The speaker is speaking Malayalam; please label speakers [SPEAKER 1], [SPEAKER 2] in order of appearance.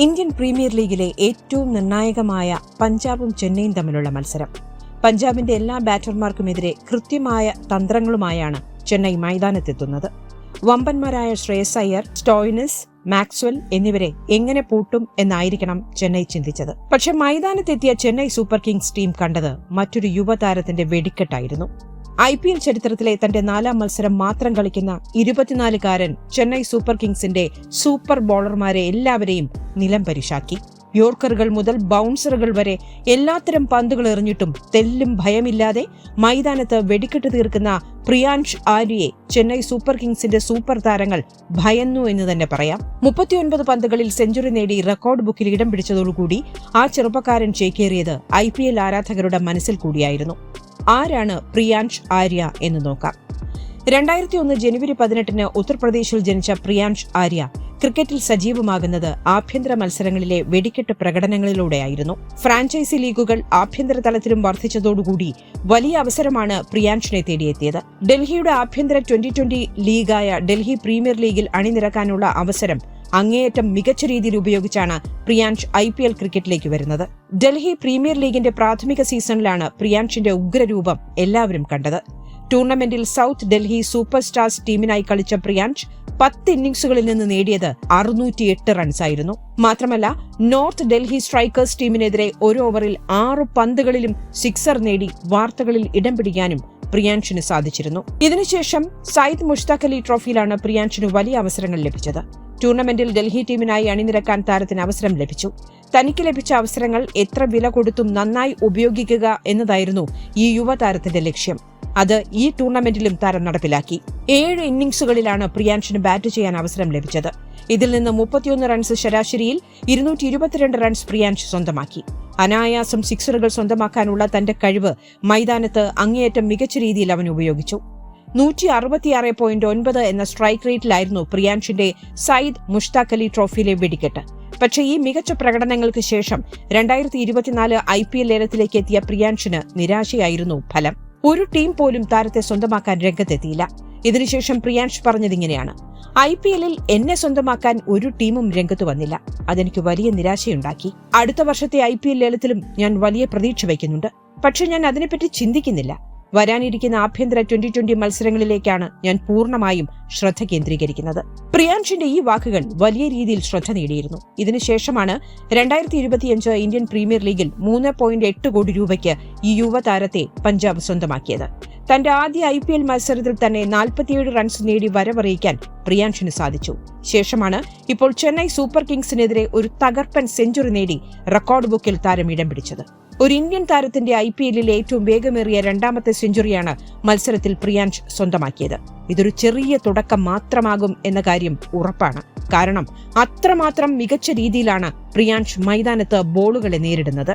[SPEAKER 1] ഇന്ത്യൻ പ്രീമിയർ ലീഗിലെ ഏറ്റവും നിർണായകമായ പഞ്ചാബും ചെന്നൈയും തമ്മിലുള്ള മത്സരം. പഞ്ചാബിന്റെ എല്ലാ ബാറ്റർമാർക്കുമെതിരെ കൃത്യമായ തന്ത്രങ്ങളുമായാണ് ചെന്നൈ മൈതാനത്തെത്തുന്നത്. വമ്പന്മാരായ ശ്രേയസ് അയ്യർ സ്റ്റോയിനസ് മാക്സ്വൽ എന്നിവരെ എങ്ങനെ പൂട്ടും എന്നായിരിക്കണം ചെന്നൈ ചിന്തിച്ചത്. പക്ഷെ മൈതാനത്തെത്തിയ ചെന്നൈ സൂപ്പർ കിങ്സ് ടീം കണ്ടത് മറ്റൊരു യുവതാരത്തിന്റെ വെടിക്കെട്ടായിരുന്നു. ഐ പി എൽ ചരിത്രത്തിലെ തന്റെ നാലാം മത്സരം മാത്രം കളിക്കുന്ന ഇരുപത്തിനാലുകാരൻ ചെന്നൈ സൂപ്പർ കിങ്സിന്റെ സൂപ്പർ ബോളർമാരെ എല്ലാവരെയും നിലം പരിശാക്കി. യോർക്കറുകൾ മുതൽ ബൗൺസറുകൾ വരെ എല്ലാത്തരം പന്തുകൾ എറിഞ്ഞിട്ടും തെല്ലും ഭയമില്ലാതെ മൈതാനത്ത് വെടിക്കെട്ട് തീർക്കുന്ന പ്രിയാൻഷ് ആര്യയെ ചെന്നൈ സൂപ്പർ കിങ്സിന്റെ സൂപ്പർ താരങ്ങൾ ഭയന്നു എന്ന് തന്നെ പറയാം. മുപ്പത്തിയൊൻപത് പന്തുകളിൽ സെഞ്ചുറി നേടി റെക്കോർഡ് ബുക്കിൽ ഇടം പിടിച്ചതോടുകൂടി ആ ചെറുപ്പക്കാരൻ ചേക്കേറിയത് ഐ ആരാധകരുടെ മനസ്സിൽ കൂടിയായിരുന്നു. ആരാണ് പ്രിയാൻഷ് ആര്യ എന്ന് നോക്കാം. രണ്ടായിരത്തി ഒന്ന് ജനുവരി പതിനെട്ടിന് ഉത്തർപ്രദേശിൽ ജനിച്ച പ്രിയാൻഷ് ആര്യ ക്രിക്കറ്റിൽ സജീവമാകുന്നത് ആഭ്യന്തര മത്സരങ്ങളിലെ വെടിക്കെട്ട് പ്രകടനങ്ങളിലൂടെയായിരുന്നു. ഫ്രാഞ്ചൈസി ലീഗുകൾ ആഭ്യന്തര തലത്തിലും വർദ്ധിച്ചതോടുകൂടി വലിയ അവസരമാണ് പ്രിയാൻഷിനെ തേടിയെത്തിയത്. ഡൽഹിയുടെ ആഭ്യന്തര ട്വന്റി ട്വന്റി ലീഗായ ഡൽഹി പ്രീമിയർ ലീഗിൽ അണിനിരക്കാനുള്ള അവസരം അങ്ങേയറ്റം മികച്ച രീതിയിൽ ഉപയോഗിച്ചാണ് പ്രിയാൻഷ് ഐ പി എൽ ക്രിക്കറ്റിലേക്ക് വരുന്നത്. ഡൽഹി പ്രീമിയർ ലീഗിന്റെ പ്രാഥമിക സീസണിലാണ് പ്രിയാൻഷിന്റെ ഉഗ്രരൂപം എല്ലാവരും കണ്ടത്. ടൂർണമെന്റിൽ സൗത്ത് ഡൽഹി സൂപ്പർ സ്റ്റാർസ് ടീമിനായി കളിച്ച പ്രിയാൻഷ് പത്ത് ഇന്നിംഗ്സുകളിൽ നിന്ന് നേടിയത് അറുന്നൂറ്റിയെട്ട് റൺസായിരുന്നു. മാത്രമല്ല നോർത്ത് ഡൽഹി സ്ട്രൈക്കേഴ്സ് ടീമിനെതിരെ ഒരു ഓവറിൽ ആറു പന്തുകളിലും സിക്സർ നേടി വാർത്തകളിൽ ഇടം പിടിക്കാനും പ്രിയാൻഷിന് സാധിച്ചിരുന്നു. ഇതിനുശേഷം സയ്യിദ് മുഷ്താഖ് അലി ട്രോഫിയിലാണ് പ്രിയാൻഷിന് വലിയ അവസരങ്ങൾ ലഭിച്ചത്. ടൂർണമെന്റിൽ ഡൽഹി ടീമിനായി അണിനിരക്കാൻ താരത്തിന് അവസരം ലഭിച്ചു. തനിക്ക് ലഭിച്ച അവസരങ്ങൾ എത്ര വില കൊടുത്തും നന്നായി ഉപയോഗിക്കുക എന്നതായിരുന്നു ഈ യുവതാരത്തിന്റെ ലക്ഷ്യം. അത് ഈ ടൂർണമെന്റിലും താരം നടപ്പിലാക്കി. ഏഴ് ഇന്നിംഗ്സുകളിലാണ് പ്രിയാൻഷിന് ബാറ്റ് ചെയ്യാൻ അവസരം ലഭിച്ചത്. ഇതിൽ നിന്ന് മുപ്പത്തിയൊന്ന് റൺസ് ശരാശരിയിൽ ഇരുന്നൂറ്റി ഇരുപത്തിരണ്ട് റൺസ് പ്രിയാൻഷ് സ്വന്തമാക്കി. അനായാസം സിക്സറുകൾ സ്വന്തമാക്കാനുള്ള തന്റെ കഴിവ് മൈതാനത്ത് അങ്ങേയറ്റം മികച്ച രീതിയിൽ അവൻ ഉപയോഗിച്ചു. നൂറ്റി അറുപത്തിയാറ് പോയിന്റ് ഒൻപത് എന്ന സ്ട്രൈക്ക് റേറ്റിലായിരുന്നു പ്രിയാൻഷിന്റെ സയ്യിദ് മുഷ്താഖ് അലി ട്രോഫിയിലെ വെടിക്കെട്ട്. പക്ഷേ ഈ മികച്ച പ്രകടനങ്ങൾക്ക് ശേഷം രണ്ടായിരത്തി ഇരുപത്തിനാല് ഐ പി എൽ ലേലത്തിലേക്ക് എത്തിയ പ്രിയാൻഷിന് നിരാശയായിരുന്നു ഫലം. ഒരു ടീം പോലും താരത്തെ സ്വന്തമാക്കാൻ രംഗത്തെത്തിയില്ല. ഇതിനുശേഷം പ്രിയാൻഷ് പറഞ്ഞതിങ്ങനെയാണ്. ഐ പി എല്ലിൽ എന്നെ സ്വന്തമാക്കാൻ ഒരു ടീമും രംഗത്ത് വന്നില്ല. അതെനിക്ക് വലിയ നിരാശയുണ്ടാക്കി. അടുത്ത വർഷത്തെ ഐ പി എൽ ലേലത്തിലും ഞാൻ വലിയ പ്രതീക്ഷ വയ്ക്കുന്നുണ്ട്. പക്ഷെ ഞാൻ അതിനെപ്പറ്റി ചിന്തിക്കുന്നില്ല. വരാനിരിക്കുന്ന ആഭ്യന്തര ട്വന്റി ട്വന്റി മത്സരങ്ങളിലേക്കാണ് ഞാൻ പൂർണമായും ശ്രദ്ധ കേന്ദ്രീകരിക്കുന്നത്. പ്രിയാൻഷിന്റെ ഈ വാക്കുകൾ വലിയ രീതിയിൽ ശ്രദ്ധ നേടിയിരുന്നു. ഇതിനുശേഷമാണ് രണ്ടായിരത്തി ഇരുപത്തിയഞ്ച് ഇന്ത്യൻ പ്രീമിയർ ലീഗിൽ മൂന്ന് പോയിന്റ് എട്ട് കോടി രൂപയ്ക്ക് ഈ യുവതാരത്തെ പഞ്ചാബ് സ്വന്തമാക്കിയത്. തന്റെ ആദ്യ ഐ പി എൽ മത്സരത്തിൽ തന്നെ നാൽപ്പത്തിയേഴ് റൺസ് നേടി വരവറിയിക്കാൻ പ്രിയാൻഷിന് സാധിച്ചു. ശേഷമാണ് ഇപ്പോൾ ചെന്നൈ സൂപ്പർ കിങ്സിനെതിരെ ഒരു തകർപ്പൻ സെഞ്ചുറി നേടി റെക്കോർഡ് ബുക്കിൽ താരം ഇടം പിടിച്ചത്. ഒരു ഇന്ത്യൻ താരത്തിന്റെ ഐ പി എല്ലിലെ ഏറ്റവും വേഗമേറിയ രണ്ടാമത്തെ സെഞ്ചുറിയാണ് മത്സരത്തിൽ പ്രിയാൻഷ് സ്വന്തമാക്കിയത്. ഇതൊരു ചെറിയ തുടക്കം മാത്രമാകും എന്ന കാര്യം ഉറപ്പാണ്. കാരണം അത്രമാത്രം മികച്ച രീതിയിലാണ് പ്രിയാൻഷ് മൈതാനത്ത് ബോളുകളെ നേരിടുന്നത്.